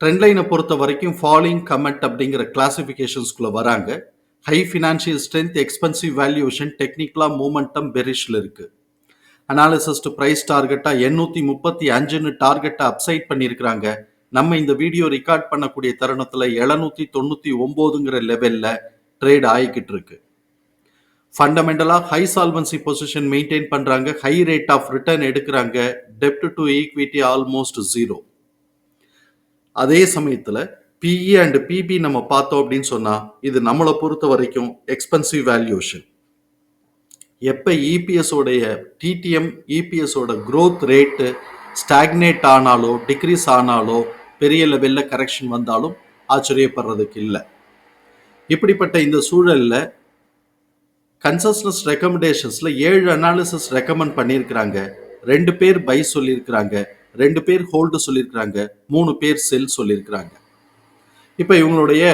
Trend லைனை பொறுத்த வரைக்கும் ஃபாலிங் கமெண்ட் அப்படிங்கிற கிளாசிஃபிகேஷன்ஸ்குள்ளே வராங்க high financial strength expensive valuation டெக்னிக்கலாக மூமெண்டம் பெரிஷில் இருக்குது அனாலிசிஸ் டு ப்ரைஸ் டார்கெட்டாக எண்ணூற்றி முப்பத்தி அஞ்சுன்னு டார்கெட்டை அப்சைட் பண்ணியிருக்கிறாங்க. நம்ம இந்த வீடியோ ரெக்கார்ட் பண்ணக்கூடிய தருணத்தில் எழுநூற்றி தொண்ணூற்றி ஒம்போதுங்கிற லெவலில் ட்ரேட் ஆகிக்கிட்டு இருக்கு. ஃபண்டமெண்டலாக ஹை சால்வன்சி பொசிஷன் மெயின்டைன் பண்ணுறாங்க ஹை ரேட் ஆஃப் ரிட்டர்ன் எடுக்கிறாங்க. டெப்ட் டு ஈக்விட்டி ஆல்மோஸ்ட் ஜீரோ அதே சமயத்தில் பிஇ அண்ட் பிபி நம்ம பார்த்தோம் அப்படின்னு சொன்னால் இது நம்மளை பொறுத்த வரைக்கும் எக்ஸ்பென்சிவ் வேல்யூஷன் எப்போ இபிஎஸோடைய டிடிஎம் இபிஎஸோட க்ரோத் ரேட்டு ஸ்டாக்னேட் ஆனாலோ டிக்ரீஸ் ஆனாலோ பெரிய லெவலில் கரெக்ஷன் வந்தாலும் ஆச்சரியப்படுறதுக்கு இல்லை. இப்படிப்பட்ட இந்த சூழலில் கன்சஸ்னஸ் ரெக்கமெண்டேஷன்ஸில் ஏழு அனாலிசிஸ் ரெக்கமெண்ட் பண்ணியிருக்கிறாங்க. ரெண்டு பேர் பை சொல்லியிருக்கிறாங்க. ரெண்டு பேர் ஹோல்டு சொல்லியிருக்கிறாங்க மூணு பேர் செல் சொல்லியிருக்கிறாங்க இப்போ இவங்களுடைய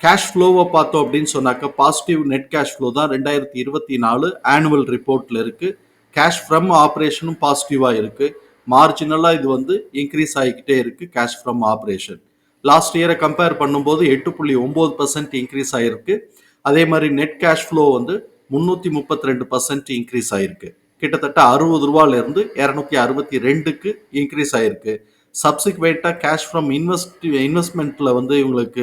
கேஷ் ஃப்ளோவை பார்த்தோம் அப்படின்னு சொன்னாக்க பாசிட்டிவ் நெட் கேஷ் ஃப்ளோ தான் ரெண்டாயிரத்தி இருபத்தி நாலு ஆனுவல் ரிப்போர்ட்டில் இருக்குது கேஷ் ஃப்ரம் ஆப்ரேஷனும் பாசிட்டிவாக இருக்குது மார்ஜினலாக இது வந்து இன்க்ரீஸ் ஆகிக்கிட்டே இருக்குது கேஷ் ஃப்ரம் ஆப்ரேஷன் லாஸ்ட் இயரை கம்பேர் பண்ணும்போது எட்டு புள்ளி ஒம்பது பர்சன்ட் இன்க்ரீஸ் ஆகிருக்கு அதே மாதிரி நெட் கேஷ் ஃப்ளோ வந்து முந்நூற்றி முப்பத்தி ரெண்டு பர்சன்ட் இன்க்ரீஸ் ஆகிருக்கு கிட்டத்தட்ட அறுபது ரூபாலேருந்து இரநூத்தி அறுபத்தி ரெண்டுக்கு இன்க்ரீஸ் ஆகிருக்கு சப்சிக்வேட்டாக கேஷ் ஃப்ரம் இன்வெஸ்ட் இன்வெஸ்ட்மெண்ட்டில் வந்து இவங்களுக்கு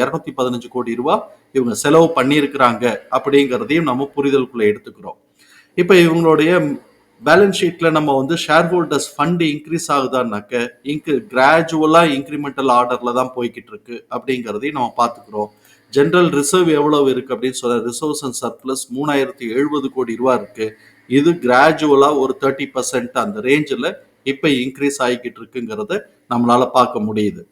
இரநூத்தி பதினஞ்சு கோடி ரூபா இவங்க செலவு பண்ணியிருக்கிறாங்க அப்படிங்கிறதையும் நம்ம புரிதலுக்குள்ளே எடுத்துக்கிறோம். இப்போ இவங்களுடைய பேலன்ஸ் ஷீட்டில் நம்ம வந்து ஷேர் ஹோல்டர்ஸ் ஃபண்டு இன்க்ரீஸ் ஆகுதான்னாக்க இன்க்ரி கிராஜுவலாக இன்க்ரிமெண்டல் ஆர்டரில் தான் போய்கிட்டு இருக்கு அப்படிங்கிறதையும் நம்ம பார்த்துக்கிறோம். ஜென்ரல் ரிசர்வ் எவ்வளவு இருக்குது அப்படின்னு சொல்ல ரிசர்வ்ஸ் அண்ட் சர்ப்ளஸ் மூணாயிரத்தி எழுபது கோடி ரூபா இருக்குது இது கிராஜுவலாக ஒரு தேர்ட்டி பர்சன்ட் அந்த ரேஞ்சில் இப்போ இன்க்ரீஸ் ஆகிக்கிட்டு இருக்குங்கிறத நம்மளால் பார்க்க முடியுது.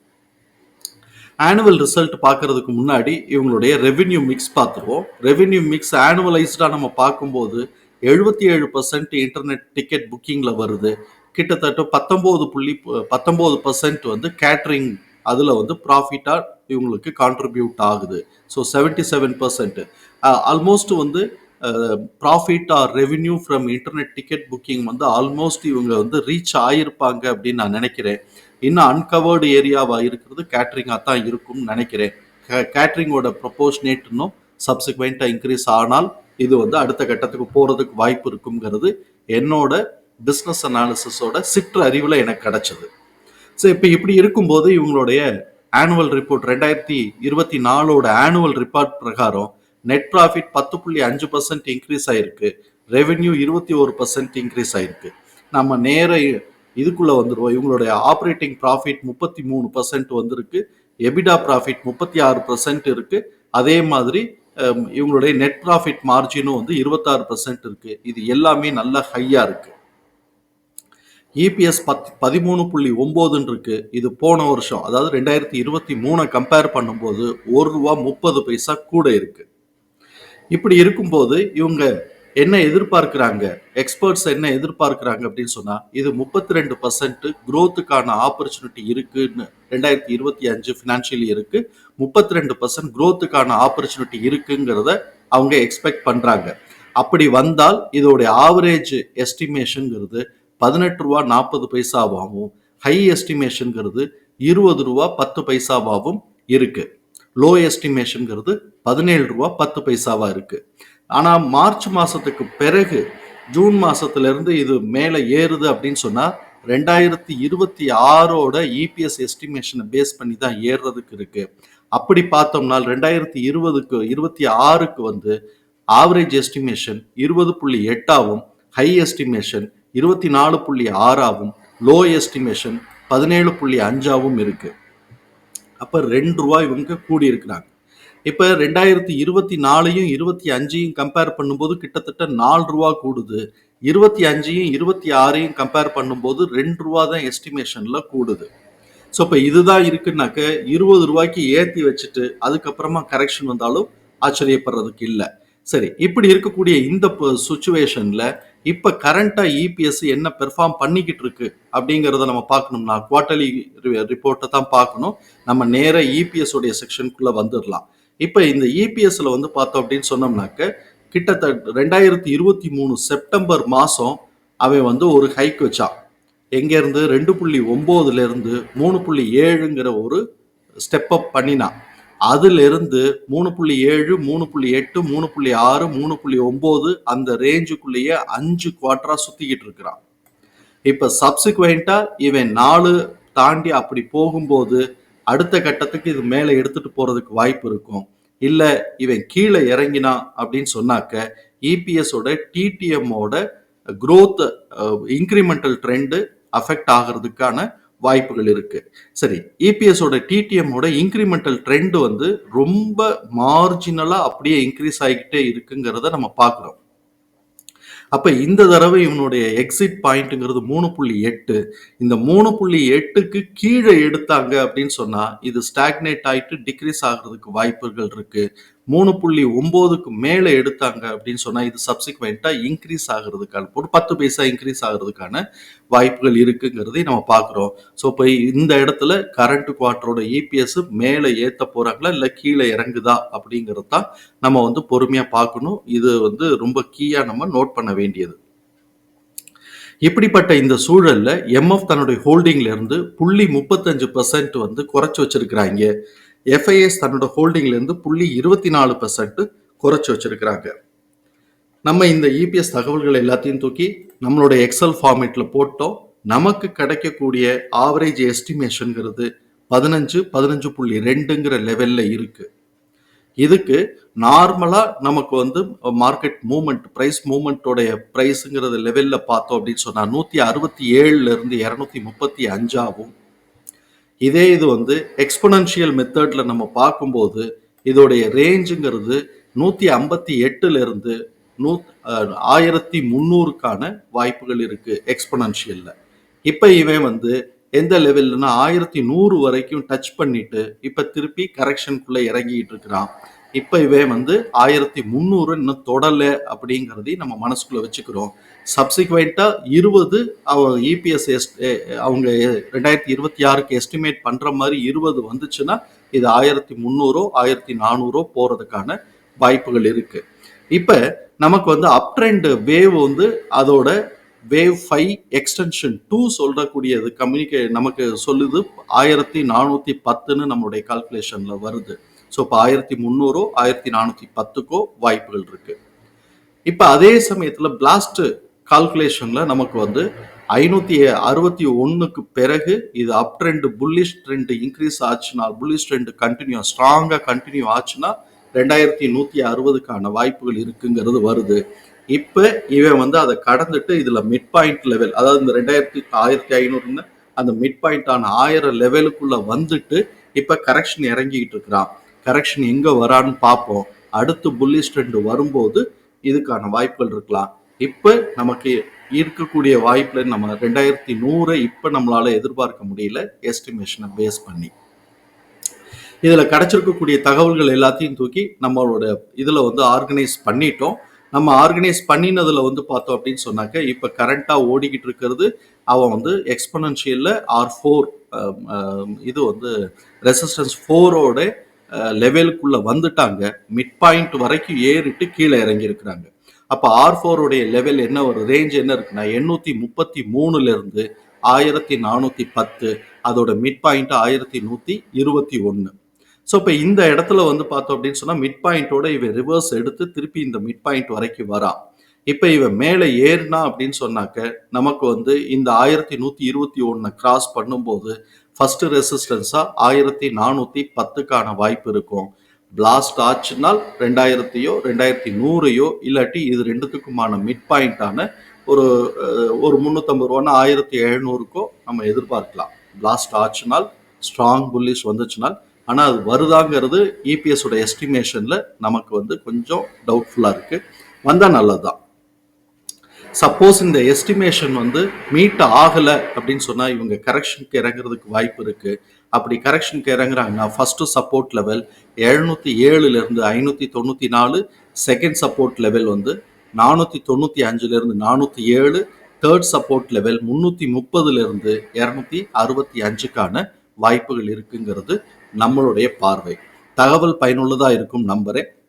ஆனுவல் ரிசல்ட் பார்க்கறதுக்கு முன்னாடி இவங்களுடைய ரெவென்யூ மிக்ஸ் பார்த்துருவோம். ரெவென்யூ மிக்ஸ் ஆனுவலைஸ்டாக நம்ம பார்க்கும்போது எழுபத்தி ஏழு பர்சன்ட் இன்டர்நெட் டிக்கெட் புக்கிங்கில் வருது. கிட்டத்தட்ட பத்தொம்போது புள்ளி பத்தொம்போது பர்சன்ட் வந்து கேட்ரிங் அதில் வந்து ப்ராஃபிட்டாக இவங்களுக்கு கான்ட்ரிபியூட் ஆகுது. So seventy seven percent almost வந்து profit or revenue from internet ticket booking வந்து ஆல்மோஸ்ட் இவங்க வந்து ரீச் ஆகியிருப்பாங்க அப்படின்னு நான் நினைக்கிறேன். இன்னும் அன்கவர்டு ஏரியாவாக இருக்கிறது கேட்ரிங்காக தான் இருக்கும்னு நினைக்கிறேன். கேட்ரிங்கோட ப்ரொபோஷனேட் இன்னும் சப்சிக்வெண்ட்டாக இன்க்ரீஸ் ஆனால் இது வந்து அடுத்த கட்டத்துக்கு போகிறதுக்கு வாய்ப்பு இருக்குங்கிறது என்னோட பிஸ்னஸ் அனாலிசிஸோட சிற்று அறிவில் எனக்கு கிடைச்சது. ஸோ இப்போ இப்படி இருக்கும்போது இவங்களுடைய ஆனுவல் ரிப்போர்ட் ரெண்டாயிரத்தி இருபத்தி நாலோட ஆனுவல் ரிப்போர்ட் பிரகாரம் நெட் ப்ராஃபிட் பத்து புள்ளி அஞ்சு பர்சன்ட் இன்க்ரீஸ் ஆயிருக்கு. ரெவென்யூ இருபத்தி ஒரு பர்சன்ட் இன்க்ரீஸ் ஆயிருக்கு. நம்ம நேர இதுக்குள்ளே வந்துடுவோம் இவங்களுடைய ஆப்ரேட்டிங் ப்ராஃபிட் முப்பத்தி மூணு பர்சன்ட் வந்திருக்கு. எபிடா ப்ராஃபிட் முப்பத்தி ஆறு பர்சன்ட் இருக்கு. அதே மாதிரி இவங்களுடைய நெட் ப்ராஃபிட் மார்ஜினும் வந்து இருபத்தாறு பர்சன்ட் இருக்கு. இது எல்லாமே நல்ல ஹையா இருக்கு. இபிஎஸ் பத் பதிமூணு புள்ளி ஒம்போதுன்னு இருக்கு. இது போன வருஷம் அதாவது ரெண்டாயிரத்தி இருபத்தி மூணை கம்பேர் பண்ணும்போது ஒரு ரூபா முப்பது பைசா கூட இருக்குது இப்படி இருக்கும்போது இவங்க என்ன எதிர்பார்க்கிறாங்க? எக்ஸ்பர்ட்ஸ் என்ன எதிர்பார்க்கிறாங்க அப்படின்னு சொன்னா இது முப்பத்தி ரெண்டு பர்சன்ட் குரோத்துக்கான ஆப்பர்ச்சுனிட்டி இருக்குன்னு ரெண்டாயிரத்தி இருபத்தி அஞ்சு ஃபினான்ஷியல் இருக்கு முப்பத்தி ரெண்டு பர்சன்ட் குரோத்துக்கான ஆப்பர்ச்சுனிட்டி இருக்குங்கிறத அவங்க எக்ஸ்பெக்ட் பண்றாங்க. அப்படி வந்தால் இதோடைய ஆவரேஜ் எஸ்டிமேஷனுங்கிறது பதினெட்டு ரூபா நாற்பது பைசாவாகவும் ஹை எஸ்டிமேஷனுங்கிறது இருபது ரூபா பத்து பைசாவாகவும் இருக்குது லோ எஸ்டிமேஷனுங்கிறது பதினேழு ரூபா பத்து பைசாவாக இருக்குது ஆனால் மார்ச் மாதத்துக்கு பிறகு ஜூன் மாதத்துலேருந்து இது மேலே ஏறுது அப்படின்னு சொன்னால் ரெண்டாயிரத்தி இருபத்தி ஆறோட இபிஎஸ் எஸ்டிமேஷனை பேஸ் பண்ணி தான் ஏறுறதுக்கு இருக்குது அப்படி பார்த்தோம்னா ரெண்டாயிரத்தி இருபதுக்கு இருபத்தி ஆறுக்கு வந்து ஆவரேஜ் எஸ்டிமேஷன் இருபது புள்ளி எட்டாவும் ஹை எஸ்டிமேஷன் இருபத்தி நாலு புள்ளி ஆறாவும் லோ எஸ்டிமேஷன் பதினேழு புள்ளி அஞ்சாவும் இருக்குது அப்ப ரெண்டு ரூபாய் இவங்க கூடி இருக்கிறாங்க இப்ப ரெண்டாயிரத்தி இருபத்தி நாலையும் இருபத்தி அஞ்சையும் கம்பேர் பண்ணும்போது கிட்டத்தட்ட நாலு ரூபா கூடுது. இருபத்தி அஞ்சையும் இருபத்தி ஆறையும் கம்பேர் பண்ணும்போது ரெண்டு ரூபா தான் எஸ்டிமேஷன்ல கூடுது. ஸோ இப்போ இதுதான் இருக்குன்னாக்க இருபது ரூபாய்க்கு ஏற்றி வச்சுட்டு அதுக்கப்புறமா கரெக்ஷன் வந்தாலும் ஆச்சரியப்படுறதுக்கு இல்லை. சரி இப்படி இருக்கக்கூடிய இந்த சுச்சுவேஷன்ல இப்போ கரண்ட்டாக இபிஎஸ் என்ன பெர்ஃபார்ம் பண்ணிக்கிட்டு இருக்கு அப்படிங்கிறத நம்ம பார்க்கணும்னா குவார்ட்டர்லி ரிப்போர்ட்டை தான் பார்க்கணும். நம்ம நேராக இபிஎஸ் உடைய செக்ஷனுக்குள்ளே வந்துடலாம் இப்போ இந்த இபிஎஸ்ல வந்து பார்த்தோம் அப்படின்னு சொன்னோம்னாக்க கிட்டத்தட்ட ரெண்டாயிரத்தி இருபத்தி மூணு செப்டம்பர் மாதம் அவன் வந்து ஒரு ஹைக் வச்சான். எங்கேருந்து ரெண்டு புள்ளி ஒம்போதுலேருந்து மூணு புள்ளி ஏழுங்கிற ஒரு ஸ்டெப் அப் பண்ணினான். அதிலிருந்து மூணு புள்ளி ஏழு மூணு புள்ளி எட்டு மூணு புள்ளி ஆறு மூணு புள்ளி ஒம்பது அந்த ரேஞ்சுக்குள்ளேயே அஞ்சு குவார்டரா சுத்திக்கிட்டு இருக்கிறான். இப்ப சப்சிக்வெண்டா இவன் நாலு தாண்டி அப்படி போகும்போது அடுத்த கட்டத்துக்கு இது மேலே எடுத்துட்டு போறதுக்கு வாய்ப்பு இருக்கும். இல்ல இவன் கீழே இறங்கினா அப்படின்னு சொன்னாக்க இபிஎஸோட டிடிஎம்மோட க்ரோத் இன்க்ரிமெண்டல் ட்ரெண்டு அஃபெக்ட் ஆகிறதுக்கான வாய்ப்புகள் இருக்கு. சரி இபிஎஸ் ஓட இன்க்ரிமெண்டல் ட்ரெண்ட் வந்து ரொம்ப மார்ஜினலா அப்படியே இன்க்ரீஸ் ஆகிக்கிட்டே இருக்குங்கிறத நம்ம பார்க்குறோம். அப்ப இந்த தடவை இவனுடைய எக்ஸிட் பாயிண்ட்ங்கிறது மூணு புள்ளி எட்டு. இந்த மூணு புள்ளி எட்டுக்கு கீழே எடுத்தாங்க அப்படின்னு சொன்னா இது ஸ்டாக்னேட் ஆயிட்டு டிக்ரீஸ் ஆகுறதுக்கு வாய்ப்புகள் இருக்கு. மூணு புள்ளி ஒம்போதுக்கு மேலே எடுத்தாங்க அப்படின்னு சொன்னால் இது சப்சிக்வெண்ட்டாக இன்க்ரீஸ் ஆகிறதுக்கான ஒரு பத்து பைசா இன்க்ரீஸ் ஆகுறதுக்கான வாய்ப்புகள் இருக்குங்கிறதை நம்ம பார்க்குறோம். ஸோ இப்போ இந்த இடத்துல கரண்ட் குவார்ட்டரோட இபிஎஸ் மேலே ஏற்ற போகிறாங்களா இல்லை கீழே இறங்குதா? அப்படிங்கிறது தான் நம்ம வந்து பொறுமையாக பார்க்கணும். இது வந்து ரொம்ப கீயாக நம்ம நோட் பண்ண வேண்டியது. இப்படிப்பட்ட இந்த சூழலில் எம்எஃப் தன்னுடைய ஹோல்டிங்லேருந்து புள்ளி முப்பத்தஞ்சு பர்சன்ட் வந்து குறைச்சி வச்சிருக்கிறாங்க. எஃப்ஐஎஸ் தன்னோட ஹோல்டிங்லேருந்து புள்ளி இருபத்தி நாலு பர்சன்ட் குறைச்சி வச்சுருக்கிறாங்க. நம்ம இந்த இபிஎஸ் தகவல்கள் எல்லாத்தையும் தூக்கி நம்மளோட எக்ஸல் ஃபார்மேட்டில் போட்டோம். நமக்கு கிடைக்கக்கூடிய ஆவரேஜ் எஸ்டிமேஷனுங்கிறது பதினஞ்சு பதினஞ்சு புள்ளி ரெண்டுங்கிற லெவலில் இருக்குது இதுக்கு நார்மலாக நமக்கு வந்து மார்க்கெட் மூமெண்ட் ப்ரைஸ் மூமெண்ட்டோடைய ப்ரைஸுங்கிறது லெவலில் பார்த்தோம் அப்படின்னு சொன்னால் நூற்றி அறுபத்தி ஏழுலேருந்து இரநூத்தி முப்பத்தி அஞ்சாவும் இதே இது வந்து எக்ஸ்பொனன்ஷியல் மெத்தட்ல நம்ம பார்க்கும்போது இதோடைய ரேஞ்சுங்கிறது நூற்றி ஐம்பத்தி எட்டுலேருந்து நூ ஆயிரத்தி முந்நூறுக்கான வாய்ப்புகள் இருக்குது எக்ஸ்பொனன்ஷியல்ல இப்போ இவன் வந்து எந்த லெவல்லனா ஆயிரத்தி நூறு வரைக்கும் டச் பண்ணிட்டு இப்போ திருப்பி கரெக்ஷனுக்குள்ளே இறங்கிட்டு இருக்கிறான். இப்போ இவன் வந்து ஆயிரத்தி முந்நூறு இன்னும் தொடலை அப்படிங்கிறதையும் நம்ம மனசுக்குள்ளே வச்சுக்கிறோம். சப்சிக்வெண்ட்டாக இருபது அவ இபிஎஸ் அவங்க ரெண்டாயிரத்தி இருபத்தி ஆறுக்கு எஸ்டிமேட் பண்ணுற மாதிரி இருபது வந்துச்சுன்னா இது ஆயிரத்தி முந்நூறோ ஆயிரத்தி நானூறோ போகிறதுக்கான வாய்ப்புகள் இருக்குது இப்போ நமக்கு வந்து அப் ட்ரெண்ட் வேவ் வந்து அதோட வேவ் ஃபைவ் எக்ஸ்டென்ஷன் டூ சொல்லக்கூடியது கம்யூனிகே நமக்கு சொல்லுது ஆயிரத்தி நானூற்றி பத்துன்னு நம்மளுடைய கால்குலேஷனில் வருது. ஸோ இப்போ ஆயிரத்தி முந்நூறோ ஆயிரத்தி நானூற்றி பத்துக்கோ வாய்ப்புகள் இருக்கு. இப்போ அதே சமயத்தில் பிளாஸ்ட் கால்குலேஷனில் நமக்கு வந்து ஐநூற்றி அறுபத்தி ஒன்றுக்கு பிறகு இது up trend bullish trend increase ஆச்சுன்னா புல்லிஷ் ட்ரெண்டு கண்டினியூ ஸ்ட்ராங்காக கண்டினியூ ஆச்சுன்னா ரெண்டாயிரத்தி நூற்றி அறுபதுக்கான வாய்ப்புகள் இருக்குங்கிறது வருது. இப்போ இவன் வந்து அதை கடந்துட்டு இதில் மிட் பாயிண்ட் லெவல் அதாவது இந்த ரெண்டாயிரத்தி ஆயிரத்தி ஐநூறுன்னு அந்த மிட் பாயிண்டான ஆயிரம் லெவலுக்குள்ளே வந்துட்டு இப்போ கரெக்ஷன் இறங்கிக்கிட்டு இருக்கிறான். கரெக்ஷன் எங்க வரான்னு பார்ப்போம். அடுத்து புல்லிஷ் ட்ரெண்ட் வரும்போது இதுக்கான வாய்ப்புகள் இருக்கலாம். இப்ப நமக்கு இருக்கக்கூடிய வாய்ப்புல நம்ம ரெண்டாயிரத்தி நூறை இப்ப நம்மளால எதிர்பார்க்க முடியல. எஸ்டிமேஷனை பேஸ் பண்ணி. இதுல கிடைச்சிருக்கக்கூடிய தகவல்கள் எல்லாத்தையும் தூக்கி நம்மளோட இதுல வந்து ஆர்கனைஸ் பண்ணிட்டோம். நம்ம ஆர்கனைஸ் பண்ணினதுல வந்து பார்த்தோம் அப்படின்னு சொன்னாக்க இப்ப கரண்டா ஓடிக்கிட்டு இருக்கிறது அவன் வந்து எக்ஸ்பனன்ஷியல்ல ஆர் ஃபோர் இது வந்து ரெசிஸ்டன்ஸ் ஃபோரோட லெவலுக்குள்ள வந்துட்டாங்க. மிட் பாயிண்ட் வரைக்கும் ஏறிட்டு கீழே இறங்கி இருக்கிறாங்க அப்ப ஆர் ஃபோருடைய லெவல் என்ன ஒரு ரேஞ்ச் என்ன இருக்குன்னா எண்ணூத்தி முப்பத்தி மூணுல இருந்து ஆயிரத்தி நானூத்தி பத்து. அதோட மிட் பாயிண்ட் ஆயிரத்தி நூத்தி இருபத்தி ஒன்னு. ஸோ இப்போ இந்த இடத்துல வந்து பார்த்தோம் அப்படின்னு சொன்னா மிட் பாயிண்டோட இவன் ரிவர்ஸ் எடுத்து திருப்பி இந்த மிட் பாயிண்ட் வரைக்கும் வரான் இப்போ இவன் மேலே ஏறினா அப்படின்னு சொன்னாக்க நமக்கு வந்து இந்த ஆயிரத்தி நூத்தி இருபத்தி ஒன்னை கிராஸ் பண்ணும்போது ஃபர்ஸ்ட் ரெசிஸ்டன்ஸாக ஆயிரத்தி நானூற்றி பத்துக்கான வாய்ப்பு இருக்கும். பிளாஸ்ட் ஆச்சுனால் ரெண்டாயிரத்தையோ ரெண்டாயிரத்தி நூறையோ இல்லாட்டி இது ரெண்டுத்துக்குமான மிட் பாயிண்டான ஒரு ஒரு முந்நூற்றம்பது ரூபான்னா ஆயிரத்தி எழுநூறுக்கோ நம்ம எதிர்பார்க்கலாம். பிளாஸ்ட் ஆச்சுனால் ஸ்ட்ராங் புல்லிஷ் வந்துச்சுனால் ஆனால் அது வருதாங்கிறது இபிஎஸோட எஸ்டிமேஷனில் நமக்கு வந்து கொஞ்சம் டவுட்ஃபுல்லாக இருக்குது வந்தால் நல்லது தான் சப்போஸ் இந்த எஸ்டிமேஷன் வந்து மீட் ஆகலை அப்படின்னு சொன்னால் இவங்க கரெக்ஷனுக்கு இறங்குறதுக்கு வாய்ப்பு இருக்குது அப்படி கரெக்ஷனுக்கு இறங்குறாங்கன்னா ஃபஸ்ட்டு சப்போர்ட் லெவல் எழுநூற்றி ஏழுலேருந்து ஐநூற்றி தொண்ணூற்றி நாலு செகண்ட் சப்போர்ட் லெவல் வந்து நானூற்றி தொண்ணூற்றி அஞ்சுலேருந்து நானூற்றி ஏழு தேர்ட் சப்போர்ட் லெவல் முந்நூற்றி முப்பதுலேருந்து இரநூத்தி அறுபத்தி அஞ்சுக்கான வாய்ப்புகள் இருக்குங்கிறது நம்மளுடைய பார்வை. தகவல் பயனுள்ளதாக இருக்கும் நம்பரே